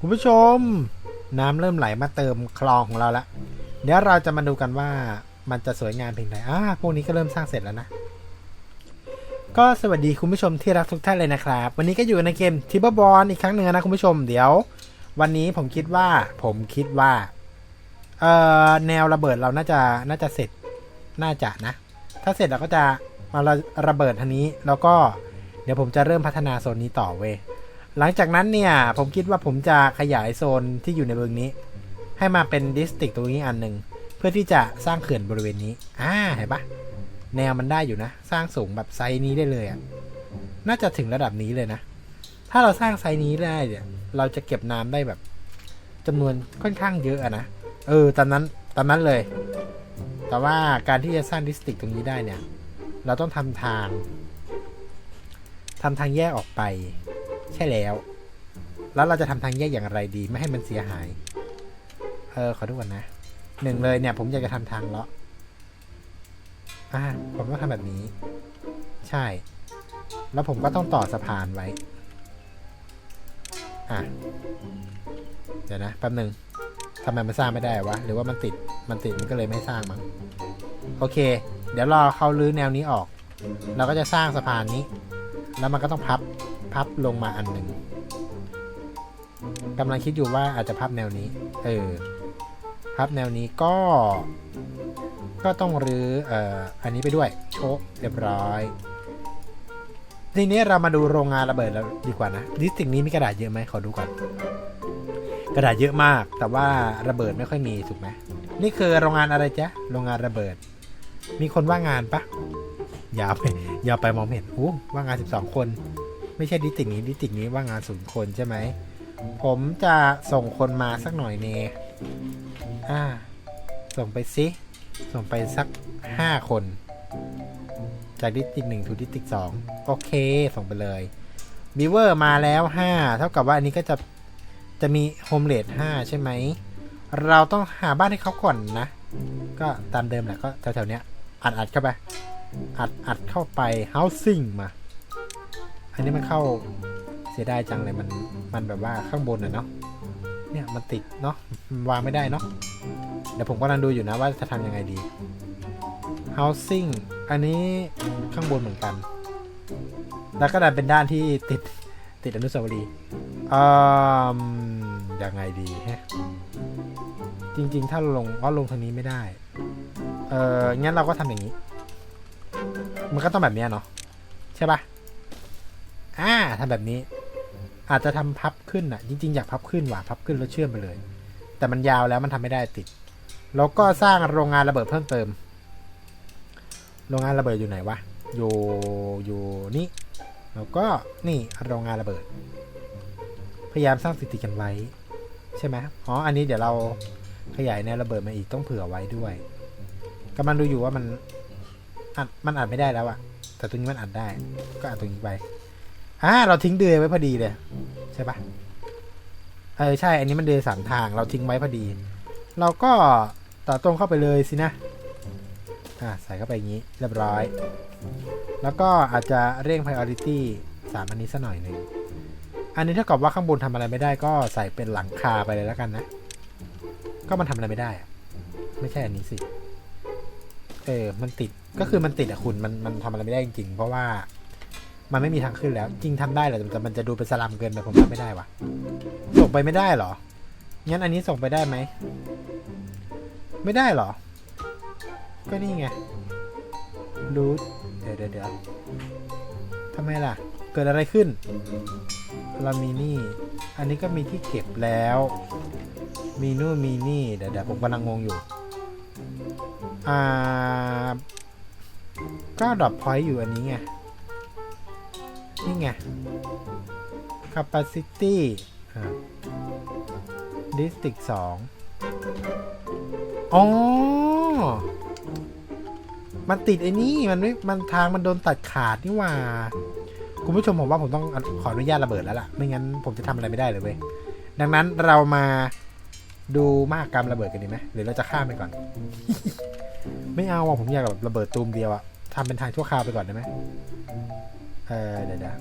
คุณผู้ชม น้ำเริ่มไหลมาเติมคลองของเราละเดี๋ยวเราจะมาดูกันว่ามันจะสวยงามเพียงใดอ่าพวกนี้ก็เริ่มสร้างเสร็จแล้วนะ ก็สวัสดีคุณผู้ชมที่รักทุกท่านเลยนะครับ วันนี้ก็อยู่ในเกมทิบบอลอีกครั้งหนึ่งนะคุณผู้ชม เดี๋ยว วันนี้ผมคิดว่า ผมคิดว่า เอ่อ แนวระเบิดเราน่าจะ น่าจะเสร็จ น่าจะนะ ถ้าเสร็จเราก็จะมาระระเบิดทางนี้ แล้วก็ เดี๋ยวผมจะเริ่มพัฒนาโซนนี้ต่อเว้ย หลังจากนั้นเนี่ย ผมคิดว่าผมจะขยายโซนที่อยู่ในเมืองนี้ ให้มาเป็นดิสติกตรงนี้อันหนึ่งเพื่อที่จะสร้างเขื่อนบริเวณนี้ อ่าเห็นปะแนวมันได้อยู่นะ สร้างสูงแบบไซส์นี้ได้เลยอะ่ะน่าจะถึงระดับนี้เลยนะ ถ้าเราสร้างไซส์นี้ได้เนี่ย เราจะเก็บน้ำได้แบบจำนวนค่อนข้างเยอะอะนะ เออ ตามนั้น ตามนั้นเลย แต่ว่าการที่จะสร้างดิสติกตรงนี้ได้เนี่ย เราต้องทำทางทำทางแยกออกไป ใช่แล้ว แล้วเราจะทำทางแยกอย่างไรดี ไม่ให้มันเสียหาย เออขอดูก่อนนะหนึ่งเลยเนี่ย ผมอยากจะทำทางเลาะอ่าผมต้องทำแบบนี้ ใช่ แล้วผมก็ต้องต่อสะพานไว้ อะ เดี๋ยวนะแป๊บหนึ่งทำไมมันสร้างไม่ได้วะ หรือว่ามันติด มันติดมันก็เลยไม่สร้างมั้ง โอเค เดี๋ยวรอเขาลื้อแนวนี้ออก เราก็จะสร้างสะพานนี้ แล้วมันก็ต้องพับ พับลงมาอันหนึ่งกำลังคิดอยู่ว่าอาจจะพับแนวนี้ เออ พับแนวนี้ก็ ก็ต้องรื้อเอ่ออันนี้ไปด้วย โชะเรียบร้อย ทีนี้เรามาดูโรงงานระเบิดแล้วดีกว่านะดิสติกนี้มีกระดาษเยอะไหมขอดูก่อน กระดาษเยอะมาก แต่ว่าระเบิดไม่ค่อยมีถูกไหมนี่คือโรงงานอะไรจ๊ะ โรงงานระเบิด มีคนว่างงานปะอย่าไปอย่าไปมองเห็นโอ้ว่างงาน 12 คน ไม่ใช่ดิสติกนี้ดิสติกนี้ว่างงานศูนย์คนใช่ไหม ผมจะส่งคนมาสักหน่อยเนอ่า ส่งไปสิส่งไปสัก5คน จากดิสติกหนึ่งถึงดิสติกสองโอเค ส่งไปเลยบิเวอร์มาแล้ว5เท่ากับว่าอันนี้ก็จะจะมีโฮมเลด5ใช่ไหม เราต้องหาบ้านให้เขาก่อนนะ ก็ตามเดิมแหละก็แถวๆเนี้ยอัดอัดเข้าไป อัดอัดเข้าไป housing มา อันนี้มันเข้าเสียดายจังเลยมันมันแบบว่าข้างบนอะเนาะเนี่ยมันติดเนาะวางไม่ได้เนาะเดี๋ยวผมกำลังดูอยู่นะว่าจะทำยังไงดี housing อันนี้ข้างบนเหมือนกัน แล้วก็ดันเป็นด้านที่ติดติดอนุสาวรีย์อืมยังไงดีฮะจริง ๆ ถ้าลงก็ลงทางนี้ไม่ได้ เอองั้นเราก็ทำอย่างนี้ มันก็ต้องแบบนี้เนาะใช่ปะ อ่าทำแบบนี้ อาจจะทำพับขึ้นอะ จริง ๆ อยากพับขึ้นว่ะพับขึ้นแล้วเชื่อมไปเลย แต่มันยาวแล้วมันทำไม่ได้ติด แล้วก็สร้างโรงงานระเบิดเพิ่มเติม โรงงานระเบิดอยู่ไหนวะอยู่อยู่นี่แล้วก็นี่โรงงานระเบิด พยายามสร้างสถิติกันไว้ ใช่ไหมอ๋ออันนี้เดี๋ยวเราขยายแนวระเบิดมาอีกต้องเผื่อไว้ด้วยกำลังดูอยู่ว่ามันอัดมันอัดไม่ได้แล้วอะแต่ตรงนี้มันอัดได้ ก็อัดตรงนี้ไป อ่าเราทิ้งเดือยไว้พอดีเลย ใช่ปะเออใช่ อันนี้มันเดือยสามทางเราทิ้งไว้พอดี เราก็ต่อตรงเข้าไปเลยสินะอ่าใส่เข้าไปอย่างนี้เรียบร้อย แล้วก็อาจจะเร่ง priority สามอันนี้สักหน่อยหนึ่งอันนี้เท่ากับว่าข้างบนทำอะไรไม่ได้ก็ใส่เป็นหลังคาไปเลยแล้วกันนะ ก็มันทำอะไรไม่ได้ ไม่ใช่อันนี้สิ เออ มันติด ก็คือมันติดอะคุณ มันมันทำอะไรไม่ได้จริงๆ เพราะว่า มันไม่มีทางขึ้นแล้ว จริงทำได้แหละแต่มันจะดูเป็นสลัมเกินไปผมทำไม่ได้วะส่งไปไม่ได้เหรอ งั้นอันนี้ส่งไปได้ไหม ไม่ได้เหรอ ก็นี่ไง รูทเดี๋ยวเดี๋ยวเดี๋ยวทำไมล่ะ เกิดอะไรขึ้น เรามีนี่ อันนี้ก็มีที่เก็บแล้ว มีนู่นมีนี่ เดี๋ยวเดี๋ยวผมกำลังงงอยู่ อ่า ก็ดรอปพอยต์อยู่อันนี้ไง นี่ไง capacity district สองอ๋อ มันติดไอ้นี่ มันไม่ มันทางมันโดนตัดขาดนี่หว่า คุณผู้ชมผมว่าผมต้องขออนุญาตระเบิดแล้วล่ะ ไม่งั้นผมจะทำอะไรไม่ได้เลยเว้ย ดังนั้นเรามาดูมากกรรมระเบิดกันดีไหมหรือเราจะข้ามไปก่อน ไม่เอาอะผมอยากแบบระเบิดตูมเดียวอะทำเป็นทางชั่วคราวไปก่อนได้ไหม เออเดี๋ยว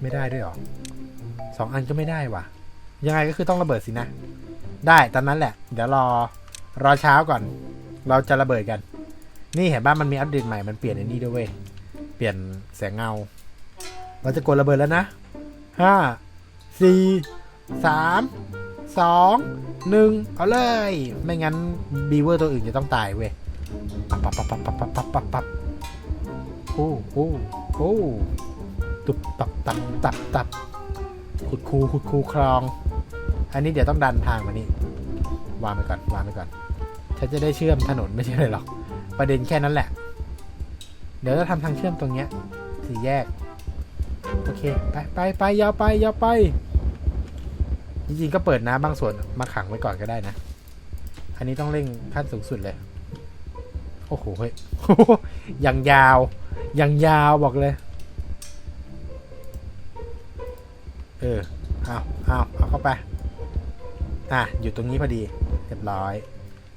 ไม่ได้ด้วยหรอสองอันก็ไม่ได้ว่ะ ยังไงก็คือต้องระเบิดสินะ ได้ตอนนั้นแหละ เดี๋ยวรอรอเช้าก่อน เราจะระเบิดกัน นี่เห็นบ้านมันมีอัปเดตใหม่มันเปลี่ยนในนี้ด้วยเว้ยเปลี่ยนแสงเงา เราจะกดระเบิดแล้วนะห้าสี่สามสองหนึ่งเอาเลย ไม่งั้นบีเวอร์ตัวอื่นจะต้องตายเว้ยปั๊บปั๊บปั๊บปั๊บปั๊บปั๊บปั๊บ โอ้โอ้โอ้ตุบตับตับตับตับขุดคูขุดคูคลอง อันนี้เดี๋ยวต้องดันทางมานี่วางไปก่อนวางไปก่อนฉันจะได้เชื่อมถนนไม่ใช่เลยหรอก ประเด็นแค่นั้นแหละ เดี๋ยวจะทำทางเชื่อมตรงเนี้ยสี่แยก โอเค ไปไปไปยาวไปยาวไป จริงๆก็เปิดน้ำบางส่วนมาขังไว้ก่อนก็ได้นะ อันนี้ต้องเร่งขั้นสูงสุดเลย โอ้โหเฮ้ยยังยาว อยังยาวบอกเลย เออ เอาเอาเอาเข้าไป อะ อยู่ตรงนี้พอดี เรียบร้อย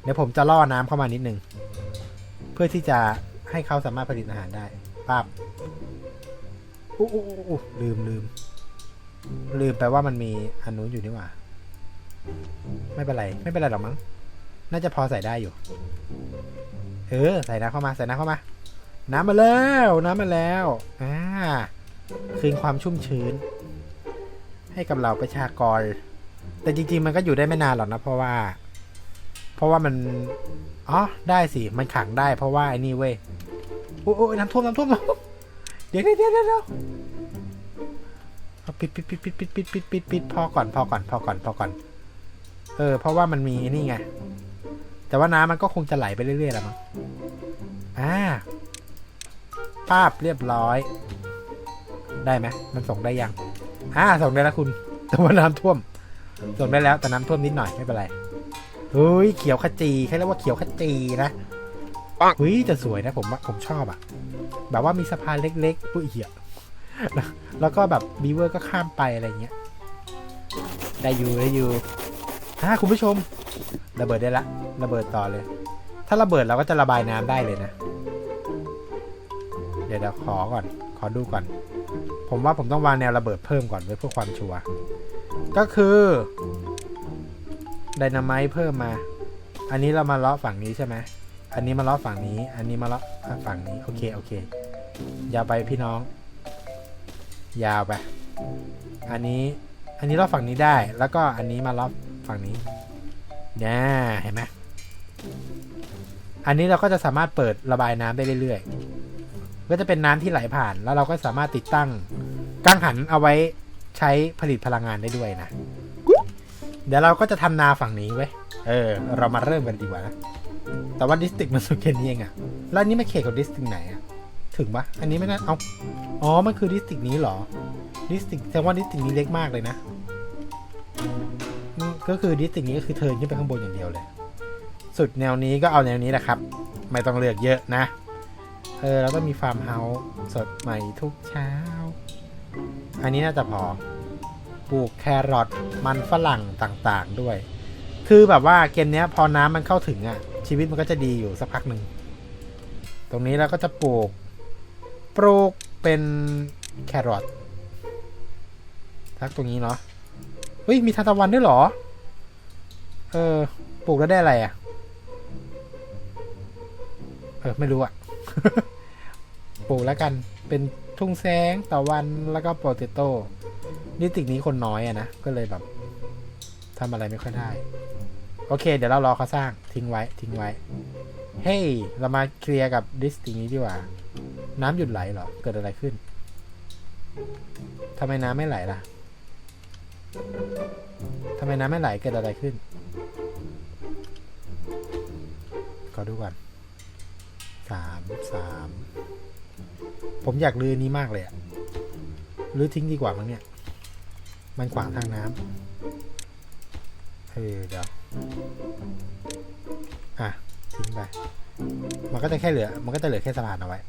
เดี๋ยวผมจะล่อน้ำเข้ามานิดนึง เพื่อที่จะให้เขาสามารถผลิตอาหารได้ปั๊บอู้อู้อู้อู้ลืมลืม ลืมไปว่ามันมีอันนู้นอยู่นี่หว่า ไม่เป็นไร ไม่เป็นไรหรอกมั้ง น่าจะพอใส่ได้อยู่ เออ ใส่น้ำเข้ามา ใส่น้ำเข้ามา น้ำมาแล้วน้ำมาแล้วอ่าคืนความชุ่มชื้น ให้กับเราประชากร แต่จริง ๆ มันก็อยู่ได้ไม่นานหรอกนะ เพราะว่า เพราะว่ามันอ๋อได้สิมันขังได้ เพราะว่าไอ้นี่เว้ยโอ้โอ้น้ำท่วมน้ำท่วมน้ำท่วมเดี๋ยวเดี๋ยวเดี๋ยวเดี๋ยวเอาปิดปิดปิดปิดปิดปิดปิดปิดปิดพอก่อนพอก่อนพอก่อนพอก่อน เออ เพราะว่ามันมีนี่ไง แต่ว่าน้ำมันก็คงจะไหลไปเรื่อยๆแหละมั้งอ่า ป้าบเรียบร้อย ได้ไหมมันส่งได้ยังอ่าส่งได้แล้วคุณแต่ว่าน้ำท่วม ส่งได้แล้วแต่น้ำท่วมนิดหน่อยไม่เป็นไรเฮ้ยเขียวขจีเขาเรียกว่าเขียวขจีนะเฮ้ยจะสวยนะผมว่าผมชอบอะแบบว่ามีสะพานเล็กๆปุ้ยเหี้ยแล้วแล้วก็แบบบีเวอร์ก็ข้ามไปอะไรเงี้ยได้อยู่ได้อยู่ฮ่าคุณผู้ชม ระเบิดได้ละ ระเบิดต่อเลย ถ้าระเบิดเราก็จะระบายน้ำได้เลยนะ เดี๋ยวเดี๋ยวขอก่อน ขอดูก่อน ผมว่าผมต้องวางแนวระเบิดเพิ่มก่อนไว้เพื่อความชัวร์ ก็คือไดนาไมต์เพิ่มมา อันนี้เรามาเลาะฝั่งนี้ใช่ไหม อันนี้มาเลาะฝั่งนี้ อันนี้มาเลาะฝั่งนี้ โอเค โอเค ยาวไปพี่น้อง ยาวไป อันนี้ อันนี้เลาะฝั่งนี้ได้ แล้วก็อันนี้มาเลาะฝั่งนี้เนี่ยเห็นไหมอันนี้เราก็จะสามารถเปิดระบายน้ำได้เรื่อยๆ ก็จะเป็นน้ำที่ไหลผ่าน แล้วเราก็สามารถติดตั้งกังหันเอาไว้ใช้ผลิตพลังงานได้ด้วยนะ เดี๋ยวเราก็จะทำนาฝั่งนี้ไว้ยเออ เรามาเริ่มกันดีกว่านะ แต่ว่าดิสติกมันสุดแค่นี้เองอะแล้วนนี้ไม่เขตของดิสติกไหนอะถึงปะอันนี้ไม่น่าเอาอ๋อ มันคือดิสติกนี้เหรอ ดิสติกแสดงว่าดิสติกนี้เล็กมากเลยนะ ก็คือดิสติกนี้ก็คือเทินขึ้นไปข้างบนอย่างเดียวเลย สุดแนวนี้ก็เอาแนวนี้แหละครับ ไม่ต้องเลือกเยอะนะ เออแล้วก็มีฟาร์มเฮาส์สดใหม่ทุกเช้า อันนี้น่าจะพอ ปลูกแครอทมันฝรั่งต่างๆด้วย คือแบบว่าเกมนี้พอน้ำมันเข้าถึงอะ่ะ ชีวิตมันก็จะดีอยู่สักพักหนึ่ง ตรงนี้เราก็จะปลูก ปลูกเป็นแครอททักตรงนี้เนาะเฮ้ย มีทานตะวันด้วยเหรอ เออ ปลูกแล้วได้อะไรอะ่ะ เออ ไม่รู้อะ ปลูกแล้วกันเป็นทุ่งแสงตะวันแล้วก็โปเตโต้นิติกนี้คนน้อยอะนะ ก็เลยแบบทำอะไรไม่ค่อยได้ โอเค เดี๋ยวเรารอเขาสร้างทิ้งไว้ทิ้งไว้ เฮ้ยเรามาเคลียร์กับดิสติกนี้ดีกว่า น้ำหยุดไหลเหรอ เกิดอะไรขึ้นทำไมน้ำไม่ไหลล่ะทำไมน้ำไม่ไหลเกิดอะไรขึ้น ขอดูก่อนสามสาม ผมอยากลือนนี้มากเลยอะลือทิ้งดีกว่ามั้งเนี่ย มันขวางทางน้ำเออเดี๋ยวอะทิ้งไป มันก็จะแค่เหลือ มันก็จะเหลือแค่สะพานเอาไว้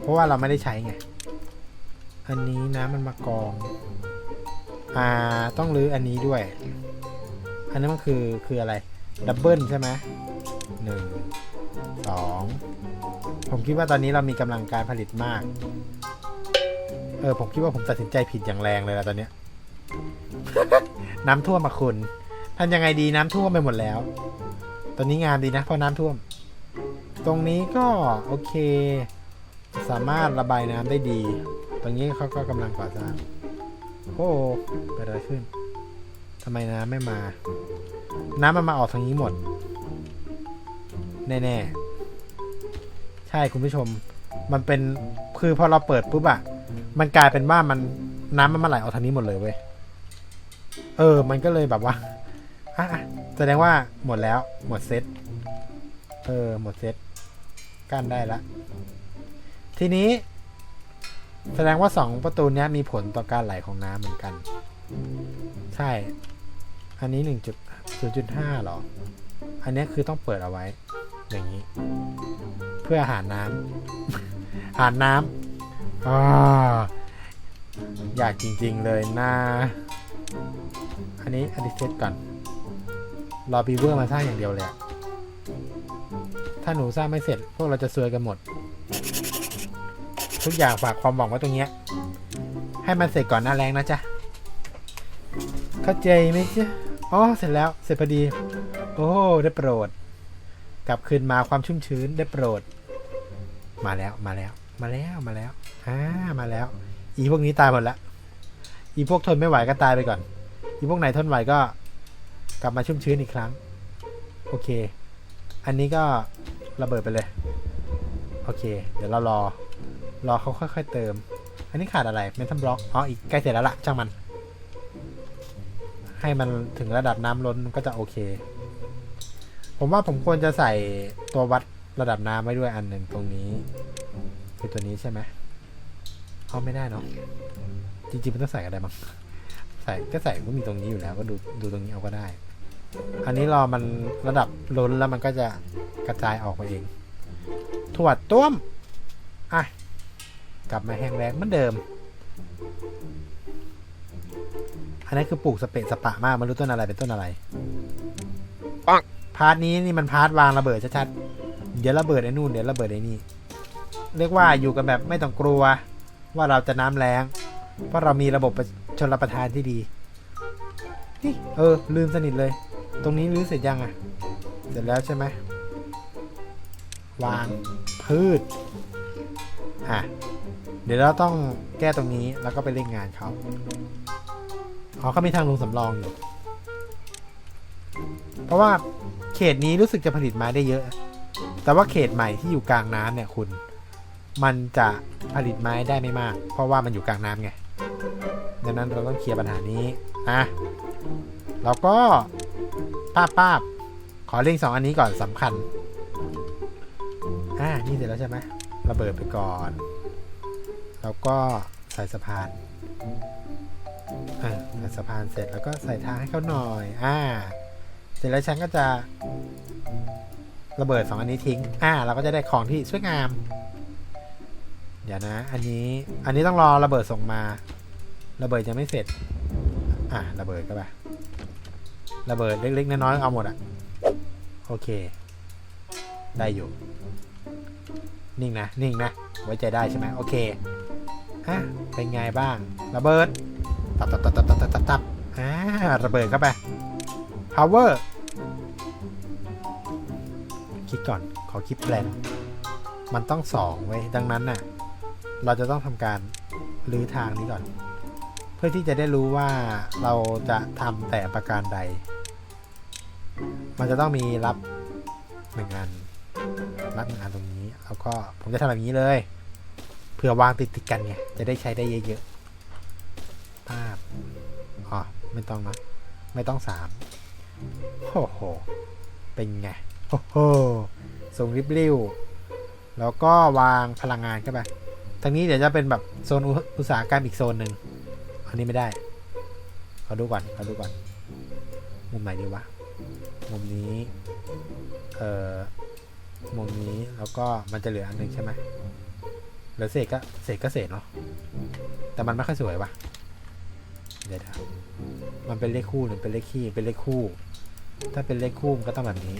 เพราะว่าเราไม่ได้ใช้ไง อันนี้น้ำมันมากอง อ่า ต้องรื้ออันนี้ด้วย อันนี้มันคือคืออะไร ดับเบิลใช่ไหมหนึ่งสอง ผมคิดว่าตอนนี้เรามีกำลังการผลิตมาก เออผมคิดว่าผมตัดสินใจผิดอย่างแรงเลยละตอนเนี้ย น้ำท่วมมาคุณทำยังไงดีน้ำท่วมไปหมดแล้ว ตอนนี้งานดีนะเพราะน้ำท่วม ตรงนี้ก็โอเค สามารถระบายน้ำได้ดี ตรงนี้เขาก็กำลังก่อสร้างโอ้เกิดอะไรขึ้นทำไมน้ำไม่มา น้ำมันมาออกทางนี้หมด แน่ๆ ใช่คุณผู้ชม มันเป็นคือพอเราเปิดปุ๊บอะมันกลายเป็นว่ามันน้ำมันมาไหลออกทางนี้หมดเลยเว้ยเออ มันก็เลยแบบว่าอะแสดงว่าหมดแล้ว หมดเซตเออ หมดเซตกั้นได้ละ ทีนี้ แสดงว่าสองประตูนี้มีผลต่อการไหลของน้ำเหมือนกัน ใช่ อันนี้หนึ่งจุดศูนย์จุดห้าหรอ อันนี้คือต้องเปิดเอาไว้ อย่างนี้ พื่อหาน้ำหาน้ำอ่าอยากจริง ๆ เลยนะ อันนี้อันนี้เซตก่อน รอบีเวอร์มาสร้างอย่างเดียวเลยอะถ้าหนูสร้างไม่เสร็จ พวกเราจะซวยกันหมด ทุกอย่างฝากความหวังไว้ตรงเนี้ย ให้มันเสร็จก่อนหน้าแรงนะจ๊ะ เข้าใจไหมจ๊ะ อ๋อ เสร็จแล้ว เสร็จพอดี โอ้ ได้โปรด กลับคืนมาความชุ่มชื้นได้โปรด มาแล้วมาแล้ว มาแล้วมาแล้วอ่ามาแล้ว อีพวกนี้ตายหมดละอีพวกทนไม่ไหวก็ตายไปก่อน อีพวกไหนทนไหวก็ กลับมาชุ่มชื้นอีกครั้ง โอเค อันนี้ก็ระเบิดไปเลย โอเค เดี๋ยวเรารอ รอเขาค่อย ๆ เติม อันนี้ขาดอะไรเมทัลบล็อกอ๋ออีกใกล้เสร็จแล้วล่ะช่างมัน ให้มันถึงระดับน้ำล้นก็จะโอเค ผมว่าผมควรจะใส่ตัววัด ระดับน้ำไว้ด้วยอันหนึ่งตรงนี้ คือตัวนี้ใช่ไหมเอาไม่ได้เนาะจริงๆมันต้องใส่อะไรมั้งใส่ก็ใส่ก็มีตรงนี้อยู่แล้ว ก็ดูดูตรงนี้เอาก็ได้ อันนี้รอมันระดับล้นแล้วมันก็จะกระจายออกมาเองถวดต้วมอะกลับมาแห้งแรงเหมือนเดิม อันนี้คือปลูกสเปะสปะมากไมันรู้ต้นอะไรเป็นต้นอะไรปังพาร์ทนี้นี่มันพาร์ทวางระเบิดชัดๆ เดี๋ยวระเบิดไอ้นู่นเดี๋ยวระเบิดไอ้นี่ เรียกว่าอยู่กันแบบไม่ต้องกลัว ว่าเราจะน้ำแรงเพราะเรามีระบบชนรับประทานที่ดีนี่เออ ลืมสนิทเลย ตรงนี้รื้อเสร็จยังอะ เสร็จแล้วใช่ไหมวางพืชอะเดี๋ยวเราต้องแก้ตรงนี้แล้วก็ไปเล่นงานเขาเขามีทางลงสำรองอยู่ เพราะว่าเขตนี้รู้สึกจะผลิตไม้ได้เยอะ แต่ว่าเขตใหม่ที่อยู่กลางน้ำเนี่ยคุณ มันจะผลิตไม้ได้ไม่มาก เพราะว่ามันอยู่กลางน้ำไง ดังนั้นเราต้องเคลียร์ปัญหานี้อะแล้วก็ป้าบป้าบขอเร่งสองอันนี้ก่อนสำคัญ อ่า นี่เสร็จแล้วใช่ไหมระเบิดไปก่อน แล้วก็ใส่สะพาน อ่าใส่สะพานเสร็จแล้วก็ใส่ทางให้เขาหน่อย อ่า เสร็จแล้วฉันก็จะ ระเบิดสองอันนี้ทิ้ง อ่า เราก็จะได้ของที่สวยงาม เดี๋ยวนะ อันนี้ อันนี้ต้องรอระเบิดส่งมา ระเบิดยังไม่เสร็จ อ่าระเบิดก็ไป ระเบิดเล็กๆน้อยๆเอาหมดอะ โอเค ได้อยู่ นิ่งนะ นิ่งนะ ไว้ใจได้ใช่ไหมโอเค อะ เป็นไงบ้าง ระเบิด ตับตับตับตับตับตับตับอ่า ระเบิดเข้าไป power คิดก่อน ขอคิดแปลนมันต้องสองไว้ดังนั้นน่ะ เราจะต้องทำการรื้อทางนี้ก่อน เพื่อที่จะได้รู้ว่าเราจะทำแต่ประการใด มันจะต้องมีรับหนึ่งอันรับหนึ่งอันตรงนี้แล้วก็ผมจะทำแบบนี้เลยเผื่อวางติดติดกันไงจะได้ใช้ได้เยอะๆภาพอ๋อไม่ต้องนะไม่ต้องสามโอ้โห เป็นไง โอ้โหส่งริบลิ่วแล้วก็วางพลังงานเข้าไปทางนี้เดี๋ยวจะเป็นแบบโซนอุตสาหกรรมอีกโซนหนึ่งอันนี้ไม่ได้ขอดูก่อนขอดูก่อน มุมไหนดีวะ มุมนี้ เอ่อ มุมนี้แล้วก็มันจะเหลืออันหนึ่งใช่ไหมเหลือเศษก็เศษก็เศษเนาะ แต่มันไม่ค่อยสวยวะเดี๋ยวมันเป็นเลขคู่หรือเป็นเลขคี่ เป็นเลขคู่ ถ้าเป็นเลขคู่มันก็ต้องแบบนี้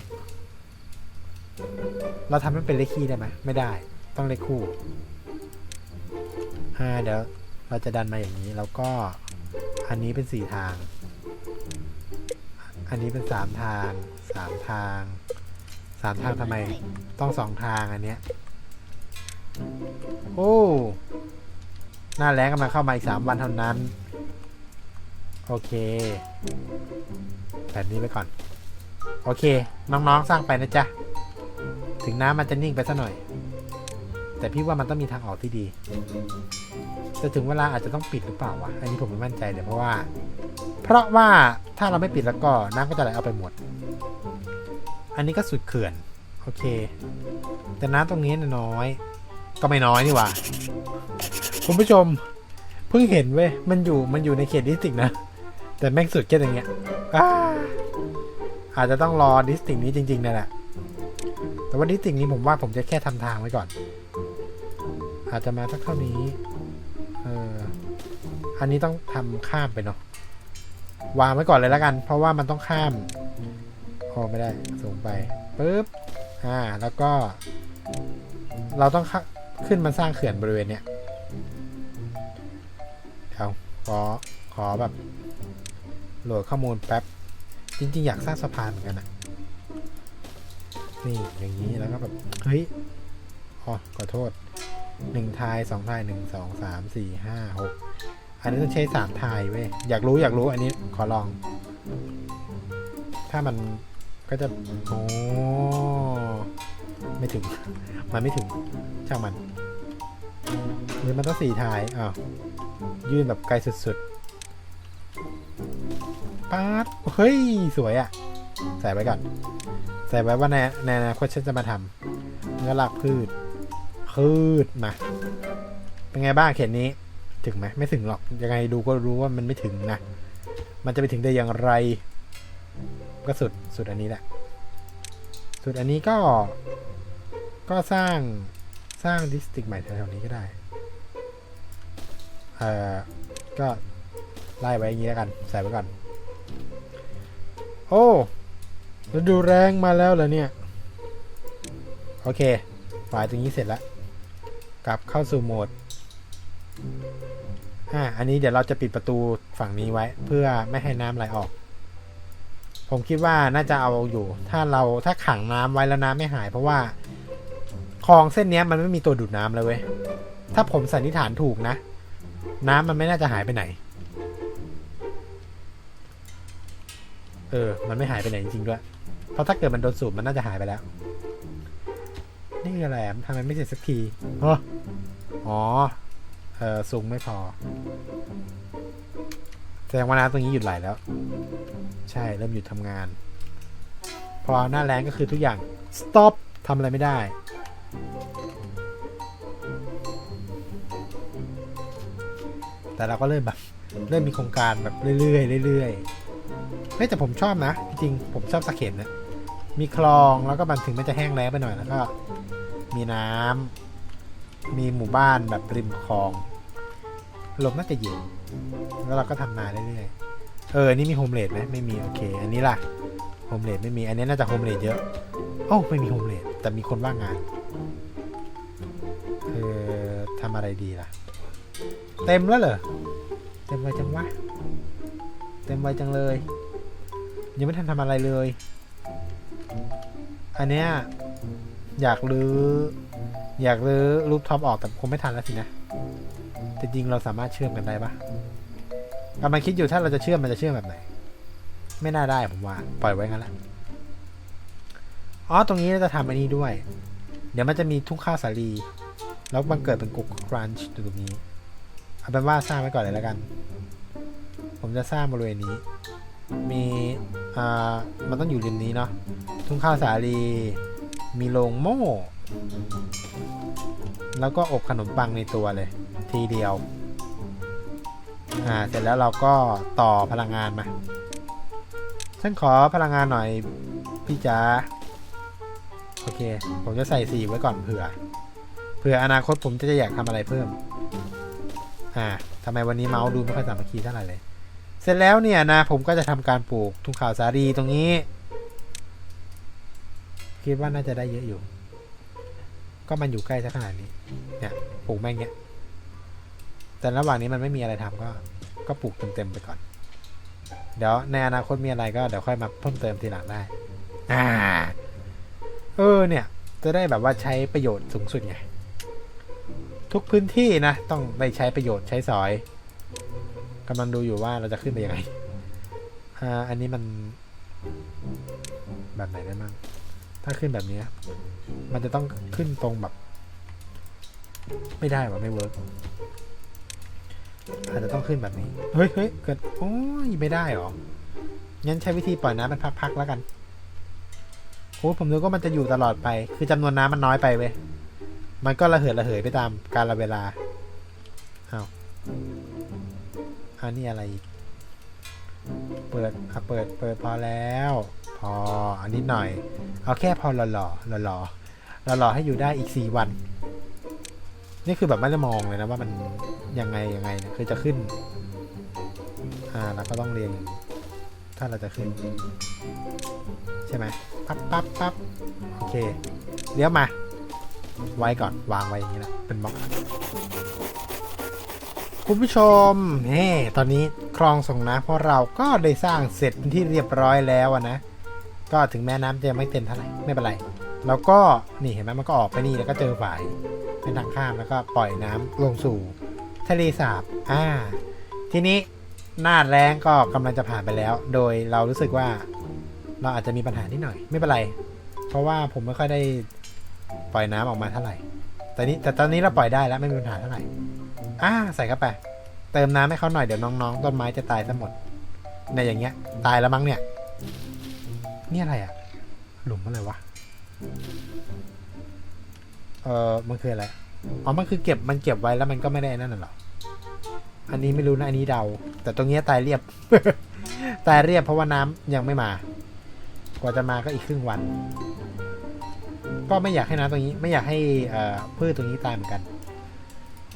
เราทำให้เป็นเลขคี่ได้ไหมไม่ได้ ต้องเลขคู่อ่าเดี๋ยวเราจะดันมาอย่างนี้แล้วก็อันนี้เป็นสี่ทาง อันนี้เป็นสามทางสามทางสามทางทำไมต้องสองทางอันเนี้ยโอ้หน้าแรงกำลังเข้ามาอีกสามวันเท่านั้น โอเคแบบนี้ไปก่อน โอเค น้องๆสร้างไปนะจ๊ะ ถึงน้ำมันจะนิ่งไปสัหน่อย แต่พี่ว่ามันต้องมีทางออกที่ดี จะถึงเวลาอาจจะต้องปิดหรือเปล่าวะ อันนี้ผมไม่มั่นใจเลยเพราะว่า เพราะว่าถ้าเราไม่ปิดแล้วก็น้ำก็จะไหลเอาไปหมด อันนี้ก็สุดเขื่อน โอเค แต่น้ำตรงนี้น้อย ก็ไม่น้อยนี่หว่าคุณผู้ชมเพิ่งเห็นเว้ย มันอยู่ มันอยู่ในเขตดิสติกนะ แต่แม่งสุดแค่อย่างเงี้ยอาอาจจะต้องรอดิสติกนี้จริงๆนั่นแหละ แต่ว่าดิสตริกนี้ผมว่าผมจะแค่ทำทางไว้ก่อน อาจจะมาสักเท่านี้ เอออันนี้ต้องทำข้ามไปเนาะ วางไว้ก่อนเลยแล้วกัน เพราะว่ามันต้องข้ามโอ้ไม่ได้ส่งไปปึ๊บ อ่า แล้วก็ เราต้องขขึ้นมาสร้างเขื่อนบริเวณเนี้ยเดี๋ยวขอ ขอแบบโหลดข้อมูลแป๊บ จริง ๆ อยากสร้างสะพานเหมือนกันนะ นี่อย่างนี้แล้วก็แบบเฮ้ยอ๋อขอโทษหนึ่งทายสองทายหนึ่งสองสามสี่ห้าหกอันนี้ต้องใช้สามทายเว้ยอยากรู้อยากรู้อันนี้ขอลอง ถ้ามันก็จะโอ้ไม่ถึง มันไม่ถึงช่างมันหรือมันต้องสี่ทายอ้าวยื่นแบบไกลสุดๆป๊าดเฮ้ย สวยอะ่ะ ใส่ไว้ก่อน ใส่ไว้ว่าในในอนาคตฉันจะมาทำเนื้อรากพืช พืชมา เป็นไงบ้างเขตนี้ ถึงไหมไม่ถึงหรอกยังไงดูก็รู้ว่ามันไม่ถึงนะ มันจะไปถึงได้อย่างไร ก็สุดสุดอันนี้แหละ สุดอันนี้ก็ ก็สร้างสร้างดิสตริกใหม่แถวๆนี้ก็ได้เอ่อก็ไล่ไว้อย่างนี้แล้วกัน ใส่ไว้ก่อน โอ้ ฤดูแรงมาแล้วเหรอเนี่ย โอเคฝ่ายตรงนี้เสร็จแล้ว กลับเข้าสู่โหมดอ่าอันนี้เดี๋ยวเราจะปิดประตูฝั่งนี้ไว้ เพื่อไม่ให้น้ำไหลออก ผมคิดว่าน่าจะเอาอยู่ ถ้าเราถ้าขังน้ำไว้แล้วน้ำไม่หาย เพราะว่าคลองเส้นเนี้ยมันไม่มีตัวดูดน้ำเลยเว้ยถ้าผมสันนิษฐานถูกนะ น้ำมันไม่น่าจะหายไปไหน เออ มันไม่หายไปไหนจริงๆด้วย เพราะถ้าเกิดมันโดนสูบมันน่าจะหายไปแล้ว นี่คือะไรทำไมไม่เสร็จสักทีอ๋อ เออสูงไม่พอ แสดงว่าน้ำตรงนี้หยุดไหลแล้ว ใช่ เริ่มหยุดทำงาน พอหน้าแรงก็คือทุกอย่าง stop ทำอะไรไม่ได้แต่เราก็เริ่มแบบเริ่มมีโครงการแบบเรื่อยๆเรื่อยๆ ฮ้ยแต่ผมชอบนะ จริงผมชอบสะเข็นนะมีคลองแล้วก็มันถึงมันจะแห้งแล้งไปหน่อยแล้วก็ มีน้ำมีหมู่บ้านแบบริมคลองลมน่าจะเย็นแล้วเราก็ทำนาเรื่อยๆเออนี่มีโฮมเลดไหมไม่มีโอเค อันนี้ล่ะโฮมเลดไม่มีอันนี้น่าจะโฮมเลดเยอะโอ้ไม่มีโฮมเลดแต่มีคนว่างงานเออทำอะไรดีล่ะ เต็มแล้วเหรอเต็มไวจังวะเต็มไวจังเลย ยังไม่ทันทำอะไรเลย อันเนี้ยอยากรื้ออยากรื้อรูปท็อปออกแต่คงไม่ทันแล้วสินะ แต่จริงเราสามารถเชื่อมกันได้ปะกำลังคิดอยู่ถ้าเราจะเชื่อมมันจะเชื่อมแบบไหน ไม่น่าได้ผมว่า ปล่อยไว้งั้นแหละอ๋อตรงนี้เราจะทำอันนี้ด้วย เดี๋ยวมันจะมีทุ่งข้าวสาลี แล้วมันเกิดเป็นกุ๊กครันช์อยู่ตรงนี้ เอาเป็นว่าสร้างไว้ก่อนเลยแล้วกัน ผมจะสร้างบริเวณนี้ มีอ่ามันต้องอยู่ริมนี้เนาะทุ่งข้าวสาลี มีโรงโม่ แล้วก็อบขนมปังในตัวเลย ทีเดียวอ่าเสร็จแล้วเราก็ต่อพลังงานมาฉันขอพลังงานหน่อยพี่จ๋าโอเค ผมจะใส่สีไว้ก่อนเผื่อ เผื่ออนาคตผมจะอยากทำอะไรเพิ่ม อ่าทำไมวันนี้เมาส์ดูไม่ค่อยสามัคคีเท่าไหร่เลย เสร็จแล้วเนี่ยนะผมก็จะทำการปลูกทุ่งข่าวสาลีตรงนี้ คิดว่าน่าจะได้เยอะอยู่ ก็มันอยู่ใกล้ซะขนาดนี้ เนี่ยปลูกแม่งเงี้ย แต่ระหว่างนี้มันไม่มีอะไรทำก็ ก็ปลูกเต็มๆไปก่อน เดี๋ยวในอนาคตมีอะไรก็เดี๋ยวค่อยมาเพิ่มเติมทีหลังได้ อ่า เออเนี่ย จะได้แบบว่าใช้ประโยชน์สูงสุดไงทุกพื้นที่นะต้องได้ใช้ประโยชน์ใช้สอย กำลังดูอยู่ว่าเราจะขึ้นไปยังไง อ่า อันนี้มัน แบบไหนได้มั่งถ้าขึ้นแบบนี้ มันจะต้องขึ้นตรงแบบ ไม่ได้ว่ะไม่เวิร์กอาจจะต้องขึ้นแบบนี้ เฮ้ยเฮ้ยเกิด โอ้ยไม่ได้หรอ งั้นใช้วิธีปล่อยน้ำเป็นพักๆแล้วกันโอ้ผมนึกว่ามันจะอยู่ตลอดไป คือจำนวนน้ำมันน้อยไปเว้ย มันก็ระเหิดระเหยไปตามกาลเวลา เอา อันนี้อะไรอีก เปิดอะเปิด เปิดพอแล้ว พอ อันนี้หน่อย เอาแค่พอหล่อหล่อหล่อหล่อหล่อให้อยู่ได้อีกสี่วัน นี่คือแบบไม่ได้มองเลยนะว่ามันยังไงยังไงนะคือจะขึ้น อ่าเราก็ต้องเรียงอย่างนี้ถ้าเราจะขึ้น ใช่ไหมปั๊บปั๊บปั๊บโอเค เลี้ยวมา ไว้ก่อน วางไว้อย่างนี้แหละเป็นบล็อก คุณผู้ชมเฮ้ตอนนี้คลองส่งน้ำของเราก็ได้สร้างเสร็จเป็นที่เรียบร้อยแล้วนะ ก็ถึงแม้น้ำจะไม่เต็มเท่าไหร่ไม่เป็นไร แล้วก็นี่เห็นไหมมันก็ออกไปนี่แล้วก็เจอฝายเป็นทางข้ามแล้วก็ปล่อยน้ำลงสู่ ทะเลสาบอ่า ทีนี้หน้าแรงก็กำลังจะผ่านไปแล้ว โดยเรารู้สึกว่าเราอาจจะมีปัญหานิดหน่อย ไม่เป็นไร เพราะว่าผมไม่ค่อยได้ปล่อยน้ำออกมาเท่าไหร่ แต่นี้แต่ตอนนี้เราปล่อยได้แล้วไม่มีปัญหาเท่าไหร่ อ่าใส่เข้าไป เติมน้ำให้เขาหน่อยเดี๋ยวน้องๆ ต้นไม้จะตายซะหมดในอย่างเงี้ย ตายแล้วมั้งเนี่ย นี่อะไรอะหลุมอะไรวะ เออมันคืออะไร อ๋อ มันคือเก็บมันเก็บไว้แล้วมันก็ไม่ได้นั่นหรอ อันนี้ไม่รู้นะ อันนี้เดา แต่ตรงเนี้ยตายเรียบ ตายเรียบเพราะว่าน้ำยังไม่มา กว่าจะมาก็อีกครึ่งวัน ก็ไม่อยากให้น้ำตรงนี้ ไม่อยากให้พืชตรงนี้ตายเหมือนกัน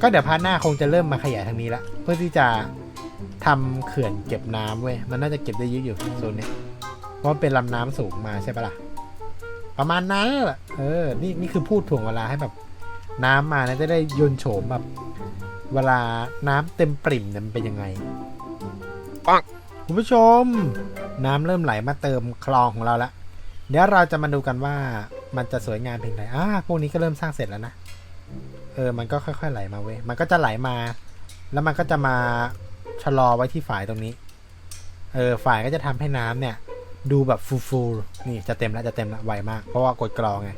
ก็เดี๋ยวพาร์ทหน้าคงจะเริ่มมาขยายทางนี้ละเพื่อที่จะทำเขื่อนเก็บน้ำเว้ยมันน่าจะเก็บได้เยอะอยู่โซนเนี้ยเพราะมันเป็นลำน้ำสูงมาใช่ปะล่ะประมาณนั้นแหละเออ นี่นี่คือพูดถ่วงเวลาให้แบบ น้ำมานะจะได้ยนต์โฉมแบบเวลาน้ำเต็มปริ่มเนี่ยมันเป็นยังไงปังคุณผู้ชม น้ำเริ่มไหลมาเติมคลองของเราละเดี๋ยวเราจะมาดูกันว่ามันจะสวยงามเพียงไรอ่าพวกนี้ก็เริ่มสร้างเสร็จแล้วนะ เออมันก็ค่อยๆไหลมาเว้ยมันก็จะไหลมา แล้วมันก็จะมาชะลอไว้ที่ฝายตรงนี้ เออฝายก็จะทำให้น้ำเนี่ย ดูแบบฟูๆนี่จะเต็มแล้วจะเต็มแล้วไวมาก เพราะว่ากดกรองไง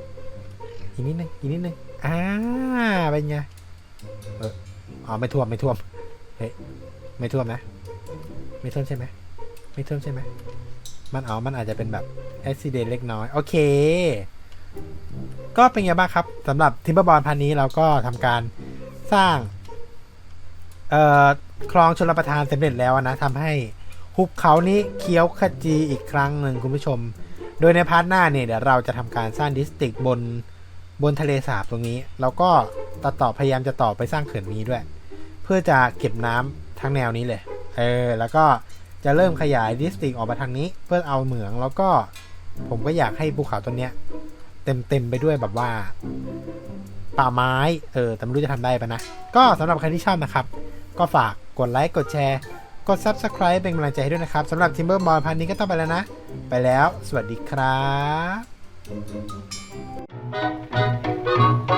อีกนิดนึงอีกนิดนึงอ่าเป็นไงเอออ๋อไม่ท่วมไม่ท่วมเฮ้ยไม่ท่วมนะ ไม่ท่วมใช่ไหมไม่ท่วมใช่ไหมมันอ๋อมันอาจจะเป็นแบบอุบิเหตุเล็กน้อย โอเค ก็เป็นไงบ้างครับสำหรับทิมเบอร์บอลพันนี้เราก็ทำการสร้างเอ่อคลองชลประทานสำเร็จแล้วนะทำให้หุบเขานี้เคี้ยวขจีอีกครั้งหนึ่งคุณผู้ชม โดยในพาร์ทหน้าเนี่ยเดี๋ยวเราจะทำการสร้างดิสติกบนบนทะเลสาบตรงนี้ แล้วก็ตัดต่อพยายามจะต่อไปสร้างเขื่อนนี้ด้วย เพื่อจะเก็บน้ำทั้งแนวนี้เลย เออ แล้วก็จะเริ่มขยายดิสติกออกมาทางนี้ เพื่อเอาเหมืองแล้วก็ผมก็อยากให้ภูเขาต้นเนี้ย เต็มเต็มๆไปด้วยแบบว่า ป่าไม้ เออแต่ไม่รู้จะทำได้ปะนะ ก็สำหรับใครที่ชอบนะครับ ก็ฝากกดไลค์กดแชร์ กด Subscribe เป็นกำลังใจให้ด้วยนะครับสำหรับ Timber b o y พันนี้ก็ต้องไปแล้วนะ ไปแล้ว สวัสดีครับ